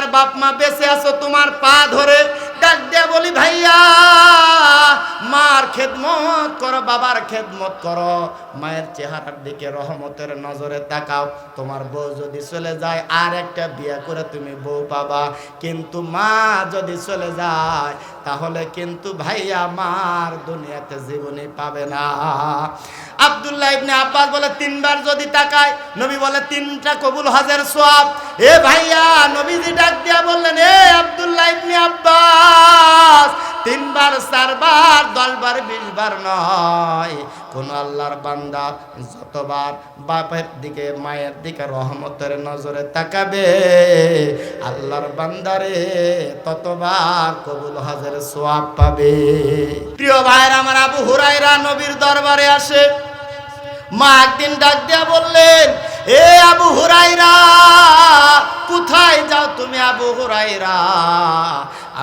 যার বাপ মা বেঁচে আছো, তোমার পা ধরে ডাক দিয়া বলি, ভাইয়া, মার খেদমত করো, বাবার খেদমত করো। মায়ের চেহারার দিকে রহমতের নজরে তাকাও। তোমার বউ যদি চলে যায়, আর একটা বিয়ে করে তুমি বউ পাবা। কিন্তু মা যদি চলে যায় তাহলে কিন্তু ভাই আমার দুনিয়াতে জীবনে পাবে না। আব্দুল্লাহ ইবনে আব্বাস বলে, তিনবার যদি তাকায়, নবী বলে, তিনটা কবুল হাজার সোয়াব এ ভাইয়া, নবীজি ডাক দিয়া বললেন, এ আব্দুল্লাহ ইবনে আব্বাস তিনবার, চারবার, দশবার, বিশবার নয়। কোন আল্লাহর বান্দা যতবার বাপের দিকে, মায়ের দিকে রহমতের নজরে তাকাবে, আল্লাহর বান্দারে ততবার কবুল হাজার সোয়াব পাবে। প্রিয় ভাইয়ের, আমার আবু হুরাইরা নবীর দরবারে আসে। মা একদিন ডাক দিয়া বললেন, এ আবু হুরাইরা কোথায় যাও তুমি আবু হুরাইরা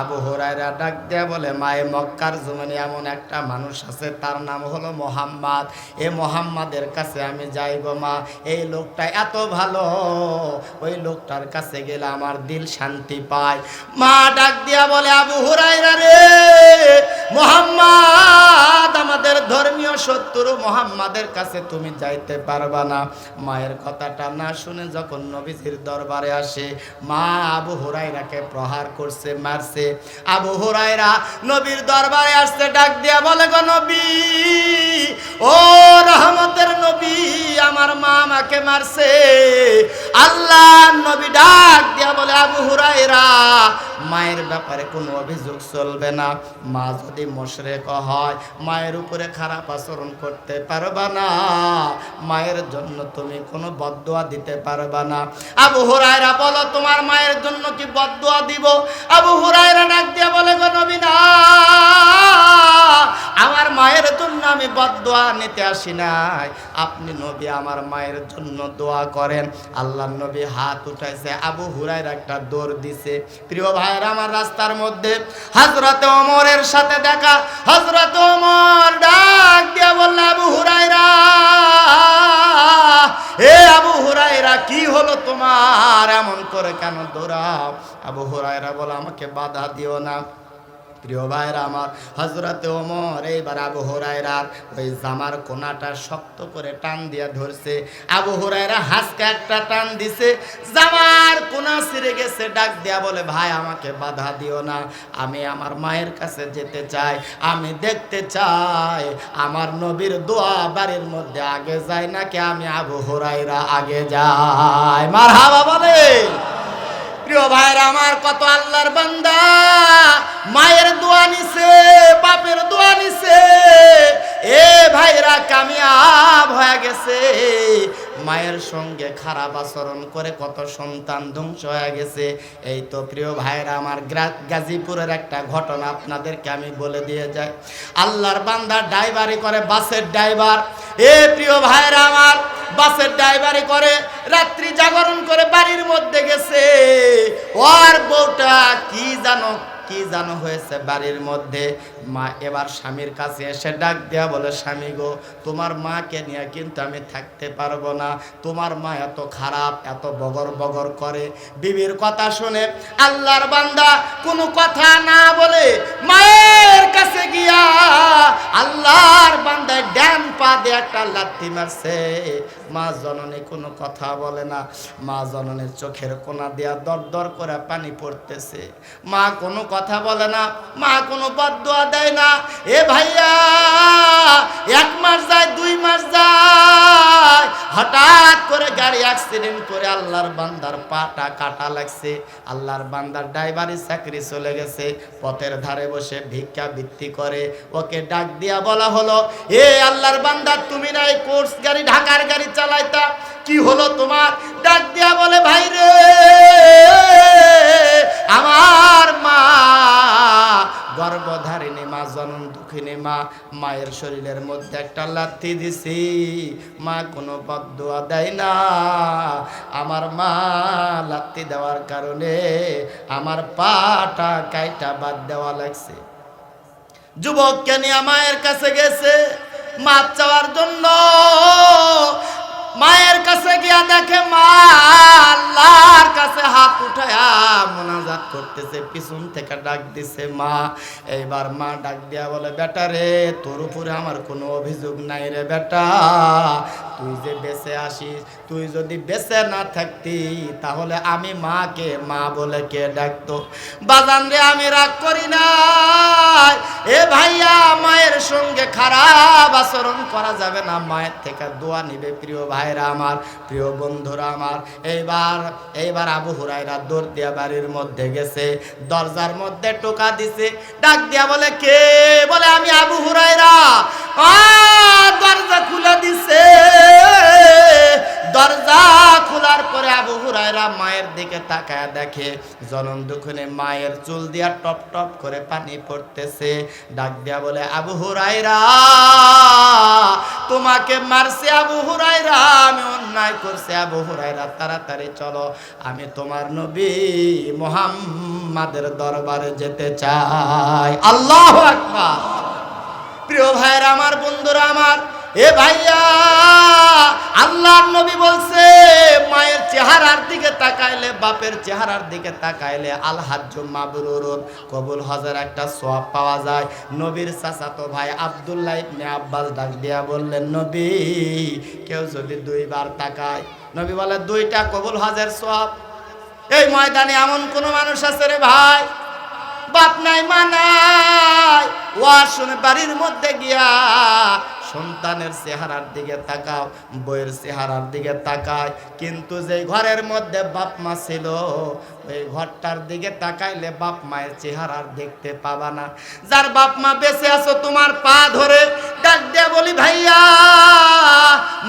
আবু হুরাইরা ডাক দিয়া বলে, মায়ে মক্কার জমিনে এমন একটা মানুষ আছে, তার নাম হলো মোহাম্মদ। এ মোহাম্মদের কাছে আমি যাই গো মা। এই লোকটা এত ভালো, ওই লোকটার কাছে গেলে আমার দিল শান্তি পায়। মা ডাক দিয়া বলে, আবু হুরাইরা রে, মোহাম্মদ, আমাদের ধর্মীয় শত্রু মোহাম্মদের কাছে তুমি যাইতে পারবা না। মায়ের কথাটা না শুনে যখন নবীজির দরবারে আসে, মা আবু হুরাইরাকে প্রহার করছে, মারছে। আবু হুরায়রা নবীর দরবারে আসতে ডাক দিয়া বলে, গো নবী, ও রহমতের নবী, আমার মা আমাকে মারছে। আল্লাহ নবী ডাক দিয়া বলে, আবু হুরাইরা মায়ের ব্যাপারে কোনো অভিযোগ চলবে না। মা যদি মশরেক হয়, মায়ের উপরে খারাপ আচরণ করতে পারবা না। মায়ের জন্য তুমি কোনো বদদোয়া দিতে পারবা না। আবু হুরায়রা বলো, তোমার মায়ের জন্য কি বদদোয়া দিব? আবু হুরায়রা ডাক দিয়া বলে, গো বদদোয়া নিতে আসি নাই। আপনি নবী আমার মায়ের জন্য দোয়া করেন। আল্লাহ নবী হাত উঠাইছে, আবু হুরায়রা একটা দৌড় দিছে। প্রিয় ভাইয়ের, আমার রাস্তার মধ্যে হজরত ওমরের সাথে দেখা হজরত ওমর ডাক দিয়া বললে, আবু হুরায়রা, এ আবু হুরায়রা, কি হলো তোমার? এমন করে কেন দৌড়াও? আবু হুরাইরা বলে, আমাকে বাধা দিও না। প্রিয় ভাইরা আমার হজরতে ওমর এই এইবার আবু হুরায়রার ওই জামার কোনাটা শক্ত করে টান দিয়া ধরছে। আবু হুরায়রা হাসকে একটা টান দিছে, জামার কোনা ছিঁড়ে গেছে, ডাক দিয়া বলে, ভাই, আমাকে বাধা দিও না, আমি আমার মায়ের কাছে যেতে চাই, আমি দেখতে চাই, আমার নবীর দোয়া বাড়ির মধ্যে আগে যায় নাকি আমি আবু হুরায়রা আগে যাই মার হাবা বলে প্রিয় ভাইরা, আমার কত আল্লাহর বান্দা। মায়ের দোয়া নিছে, বাপের দোয়া নিছে। এ ভাইরা কামিয়াব হয়ে গেছে। মায়ের সঙ্গে খারাপ আচরণ করে কত সন্তান ধ্বংস হয়ে গেছে। এই তো প্রিয় ভাইরা, আমার গাজীপুরের একটা ঘটনা আপনাদেরকে আমি বলে দিয়ে যাই। আল্লাহর বান্দা ড্রাইভারি করে, বাসের ড্রাইভার। এ প্রিয় ভাইরা আমার বাসের ড্রাইভারি করে, রাত্রি জাগরণ করে বাড়ির মধ্যে গেছে। ওর বউটা কি জানো কি জানো হয়েছে বাড়ির মধ্যে? মা এবার স্বামীর কাছে এসে ডাক দেয়া বলে, স্বামী গো, তোমার মাকে নিয়ে কিন্তু আমি থাকতে পারব না। তোমার মা এত খারাপ, এত বগর বগর করে। বিবির কথা শুনে আল্লাহর বান্দা কোনো কথা না বলে মায়ের একটা লাঠি মারছে। মা জননী কোনো কথা বলে না। মা জননীর চোখের কোনা দেয়া দর দর করে পানি পড়তেছে। মা কোনো কথা বলে না। মা কোনো বদুয়া দেয় না। এ ভাইয়া! হঠাৎ করে গাড়ি অ্যাক্সিডেন্ট করে আল্লাহর বান্দার পাটা কাটা লাগছে। আল্লাহর বান্দার ড্রাইভারি চাকরি চলে গেছে, পথের ধারে বসে ভিক্ষা বৃত্তি করে। ওকে ডাক দিয়া বলা হলো, এ আল্লাহর বান্দা, তুমি না এই কোর্স গাড়ি, ঢাকার গাড়ি চালাইতা? কি হলো তোমার? ডাক দিয়া বলে, ভাই রে আমার মা গর্ভধারিণী মা জনন দুঃখিনী মা, মায়ের শরীরের মধ্যে একটা লাথি দিছি। মা কোনো বদুয়া দেয় না। আমার মা লাথি দেওয়ার কারণে আমার পাটা কাইটা বাদ দেওয়া লাগছে। যুবককে নিয়ে মায়ের কাছে গেছে। মাপ চাওয়ার জন্য মায়ের কাছে গিয়া দেখে মা আল্লাহর কাছে উঠায়া মোনাজাত করতেছে, পিছন থেকে ডাক দিছে, মা, এইবার মা ডাক দিয়া বলে, বেটা রে, তোর উপরে আমার কোনো অভিযোগ নাই রে বেটা। তুই যে বেঁচে আসিস, তুই যদি বেঁচে না থাকতি, তাহলে আমি মাকে, মা বলে কে ডাকতো? বাজান রে, আমি রাগ করি না এ ভাইয়া, মায়ের সঙ্গে খারাপ আচরণ করা যাবে না। মায়ের থেকে দোয়া নিবে প্রিয় ভাইরা আমার, প্রিয় বন্ধুরা আমার। এইবার এইবার আবু হুরাইরা দৌড় দিয়া বাড়ির মধ্যে গেছে, দরজার মধ্যে টোকা দিছে, ডাক দিয়া বলে, কে? বলে, আমি আবু হুরাইরা দরজা খুলে দিছে। দরজা খোলার পরে আবু হুরাইরা মায়ের দিকে তাকায় দেখে, জনম দুখনে মায়ের চুল দিয়া টপ টপ করে পানি পড়তেছে। ডাক দিয়া বলে, আবু হুরাইরা তোমাকে মারছে আবু হুরাইরা আমি অন্যায় করছে আবু হুরাইরা তাড়াতাড়ি চলো, আমি তোমার নবী মোহাম্মাদের দরবারে যেতে চাই। আল্লাহ আকবার। প্রিয় ভাইয়ের, আমার বন্ধুরা আমার, এ ভাইয়া, আল্লাহর নবী তাকাইলে বাপের চেহারার দিকে তাকাইলে আল হাজ্জ মাবরুরুন। কবুল হজের একটা সওয়াব পাওয়া যায়। নবীর চাচাতো ভাই আব্দুল্লাহ ইবনে আব্বাস ডাক দিয়া বললেন, নবী, কেউ যদি দুইবার তাকায় নবী বলে, দুইটা কবুল হজের সওয়াব। এই ময়দানে এমন কোন মানুষ আছে রে ভাই? বাপ নাই, মা নাই। বাড়ির মধ্যে গিয়া সন্তানের চেহারার দিকে তাকাও, বইয়ের চেহারার দিকে তাকায়। কিন্তু যে ঘরের মধ্যে বাপ মা ছিল, ওই ঘরটার দিকে তাকাইলে বাপ মায়ের চেহারার দেখতে পাবা না। যার বাপ মা বেঁচে আছো, তোমার পা ধরে ডাক দিয়ে বলি, ভাইয়া,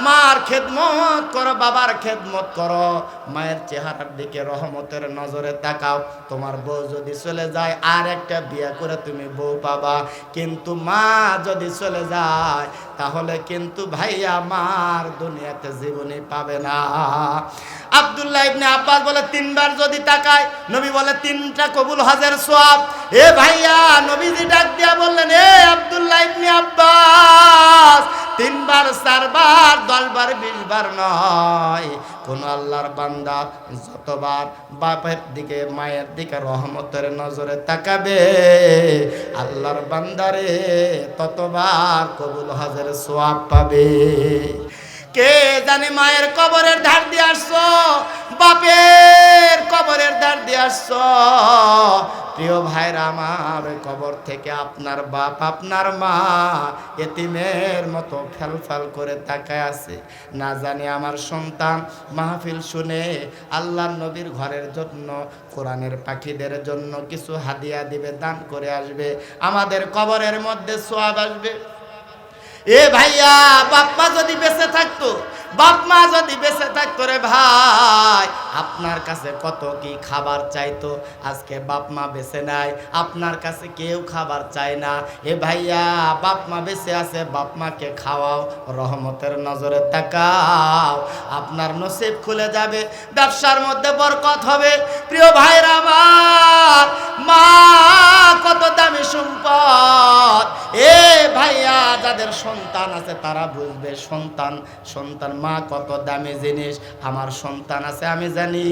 মার খেদমত করো, বাবার খেদমত করো। মায়ের চেহারার দিকে রহমতের নজরে তাকাও। তোমার বউ যদি চলে যায়, আর একটা বিয়ে করে তুমি বউ পাবা। কিন্তু মা যদি চলে যায়, তাহলে কিন্তু ভাইয়া মার দুনিয়াতে জীবনে পাবে না। আব্দুল্লাহ ইবনে আব্বাস বলে, তিনবার যদি তাকায়, নবী বলে, তিনটা কবুল হজের সোয়াব। এ ভাইয়া, নবীজি ডাক দিয়া বললেন এ চারবার দশবার বিশবার নয়। কোন আল্লাহর বান্দা যতবার বাপের দিকে, মায়ের দিকে রহমতের নজরে তাকাবে, আল্লাহর বান্দারে ততবার কবুল হাজার সোয়াব পাবে। কে জানে মায়ের কবরের ধার দিয়ে আসছো? বাপের কবরের ধার দিয়ে আসছো? প্রিয় ভাইরা আমার কবর থেকে আপনার বাপ, আপনার মা এতিমের মতো ফেলফাল করে তাকায় আছে। না জানি আমার সন্তান মাহফিল শুনে আল্লাহ নবীর ঘরের জন্য, কোরআনের পাখিদের জন্য কিছু হাদিয়া দিবে, দান করে আসবে। আমাদের কবরের মধ্যে সোয়াব আসবে। এ ভাইয়া বাপ মা যদি বেঁচে থাকতো বাপ মা যদি বেঁচে থাকতো রে ভাই, আপনার কাছে কত কি খাবার চাইতো? আজকে বাপ মা বেঁচে নাই, আপনার কাছে কেউ খাবার চায় না। এ ভাইয়া বাপ মা বেঁচে আছে বাপ মাকে খাওয়াও, রহমতের নজরে তাকাও। আপনার নসিব খুলে যাবে, ব্যবসার মধ্যে বরকত হবে। প্রিয় ভাইরা যাদের সন্তান আছে, তারা বুঝবে, সন্তান সন্তান মা কত দামি জিনিস। আমার সন্তান আছে, আমি জানি।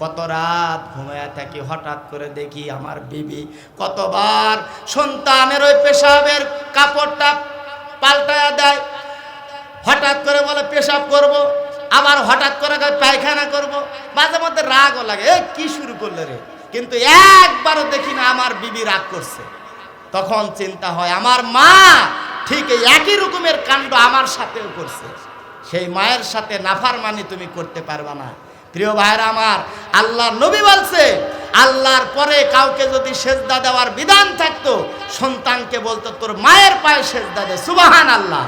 কত রাত ঘুমায়া থাকি, হঠাৎ করে দেখি আমার বিবি কতবার সন্তানের ওই পেশাবের কাপড়টা পাল্টায়া দেয়। হঠাৎ করে বলে, পেশাব করব। আবার হঠাৎ করে পায়খানা করব। মাঝে মধ্যে রাগও লাগে, এ, কি শুরু করলে রে? কিন্তু একবারও দেখি না, আমার বিবি রাগ করছে। তখন চিন্তা হয়, আমার মা ঠিক এই একই রকমের কাণ্ড আমার সাথেও করছে। সেই মায়ের সাথে নাফার মানি তুমি করতে পারবা না। প্রিয় ভাইরা আমার, আল্লাহ নবী বলছে, আল্লাহর পরে কাউকে যদি সেজদা দেওয়ার বিধান থাকতো, সন্তানকে বলতো, তোর মায়ের পায়ে সেজদা দে। সুবাহান আল্লাহ